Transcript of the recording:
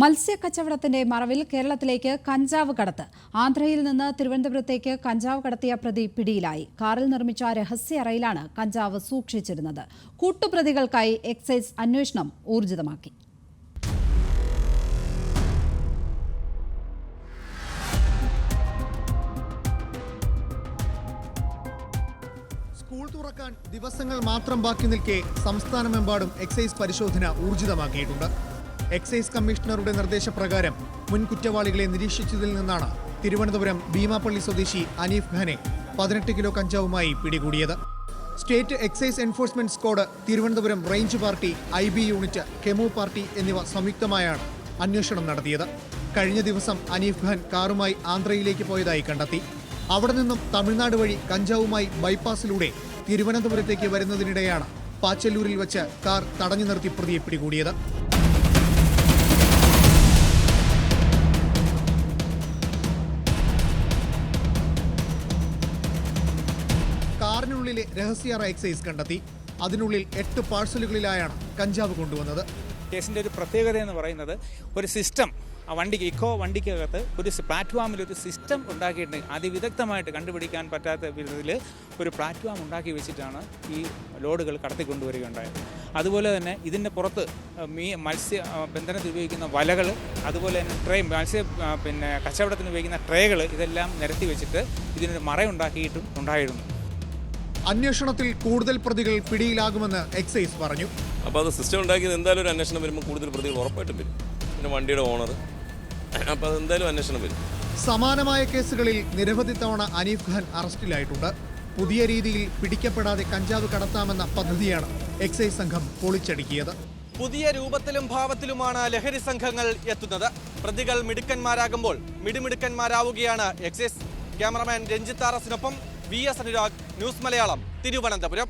മത്സ്യ കച്ചവടത്തിന്റെ മറവിൽ കേരളത്തിലേക്ക് കഞ്ചാവ് കടത്ത്. ആന്ധ്രയിൽ നിന്ന് തിരുവനന്തപുരത്തേക്ക് കഞ്ചാവ് കടത്തിയ പ്രതി പിടിയിലായി. കാറിൽ നിർമ്മിച്ച രഹസ്യ അറയിലാണ് കഞ്ചാവ് സൂക്ഷിച്ചിരുന്നത്. കൂട്ടുപ്രതികൾക്കായി എക്സൈസ് അന്വേഷണം ഊർജിതമാക്കി. സ്കൂൾ തുറക്കാൻ ദിവസങ്ങൾ മാത്രം ബാക്കി നിൽക്കെ സംസ്ഥാനമെമ്പാടും എക്സൈസ് പരിശോധന ഊർജിതമാക്കിയിട്ടുണ്ട്. എക്സൈസ് കമ്മീഷണറുടെ നിർദ്ദേശപ്രകാരം മുൻ കുറ്റവാളികളെ നിരീക്ഷിച്ചതിൽ നിന്നാണ് തിരുവനന്തപുരം ഭീമാപ്പള്ളി സ്വദേശി അനീഫ് ഖാനെ പതിനെട്ട് കിലോ കഞ്ചാവുമായി പിടികൂടിയത്. State excise enforcement squad Thiruvananthapuram range party I B unit KEMU party എന്നിവ സംയുക്തമായാണ് അന്വേഷണം നടത്തിയത്. കഴിഞ്ഞ ദിവസം അനീഫ് ഖാൻ കാറുമായി ആന്ധ്രയിലേക്ക് പോയതായി കണ്ടെത്തി. അവിടെ നിന്നും തമിഴ്നാട് വഴി കഞ്ചാവുമായി ബൈപ്പാസിലൂടെ തിരുവനന്തപുരത്തേക്ക് വരുന്നതിനിടെയാണ് പാച്ചല്ലൂരിൽ വെച്ച് കാർ തടഞ്ഞു നിർത്തി പ്രതിയെ പിടികൂടിയത്. കാറിനുള്ളിലെ രഹസ്യ എക്സൈസ് കണ്ടെത്തി. അതിനുള്ളിൽ എട്ട് പാഴ്സലുകളിലായാണ് കഞ്ചാവ് കൊണ്ടുവന്നത്. കേസിന്റെ ഒരു പ്രത്യേകത എന്ന് പറയുന്നത് ഒരു സിസ്റ്റം ആ വണ്ടിക്ക് ഇക്കോ വണ്ടിക്കകത്ത് ഒരു പ്ലാറ്റ്ഫോമിൽ ഒരു സിസ്റ്റം ഉണ്ടാക്കിയിട്ടുണ്ട്. അതിവിദഗ്ധമായിട്ട് കണ്ടുപിടിക്കാൻ പറ്റാത്ത വിധത്തിൽ ഒരു പ്ലാറ്റ്ഫോം ഉണ്ടാക്കി വെച്ചിട്ടാണ് ഈ ലോഡുകൾ കടത്തിക്കൊണ്ടുവരികയുണ്ടായത്. അതുപോലെ തന്നെ ഇതിന്റെ പുറത്ത് മീ മത്സ്യ ബന്ധനത്തിൽ ഉപയോഗിക്കുന്ന വലകൾ അതുപോലെ തന്നെ ട്രേ മത്സ്യ പിന്നെ കച്ചവടത്തിന് ഉപയോഗിക്കുന്ന ട്രേകൾ ഇതെല്ലാം നിരത്തി വെച്ചിട്ട് ഇതിനൊരു മറയുണ്ടാക്കിയിട്ടും ഉണ്ടായിരുന്നു. അന്വേഷണത്തിൽ കൂടുതൽ പ്രതികൾ പിടിയിലാകുമെന്ന് എക്സൈസ് പറഞ്ഞു. അപ്പോൾ അത് സിസ്റ്റം ഉണ്ടാക്കിയത് എന്തായാലും ഒരു അന്വേഷണം വരുമ്പോൾ കൂടുതൽ പ്രതികൾ ഉറപ്പായിട്ടും വരും. പിന്നെ വണ്ടിയുടെ ഓണർ അപ്പോൾ അതെന്തായാലും അന്വേഷണം വരും. സമാനമായ കേസുകളിൽ നിരവധി തവണ അനീഫ് ഖാൻ അറസ്റ്റിലായിട്ടുണ്ട്. പുതിയ രീതിയിൽ പിടിക്കപ്പെടാതെ കഞ്ചാവ് കടത്താമെന്ന പദ്ധതിയാണ് എക്സൈസ് സംഘം പൊളിച്ചടുക്കിയത്. പുതിയ രൂപത്തിലും ഭാവത്തിലുമാണ് ലഹരി സംഘങ്ങൾ എത്തുന്നത്. പ്രതികൾ മിടുക്കന്മാരാകുമ്പോൾ മിടുമിടുക്കന്മാരാവുകയാണ് excise cameraman Ranjith ആറസിനൊപ്പം V S Anurag news Malayalam Thiruvananthapuram.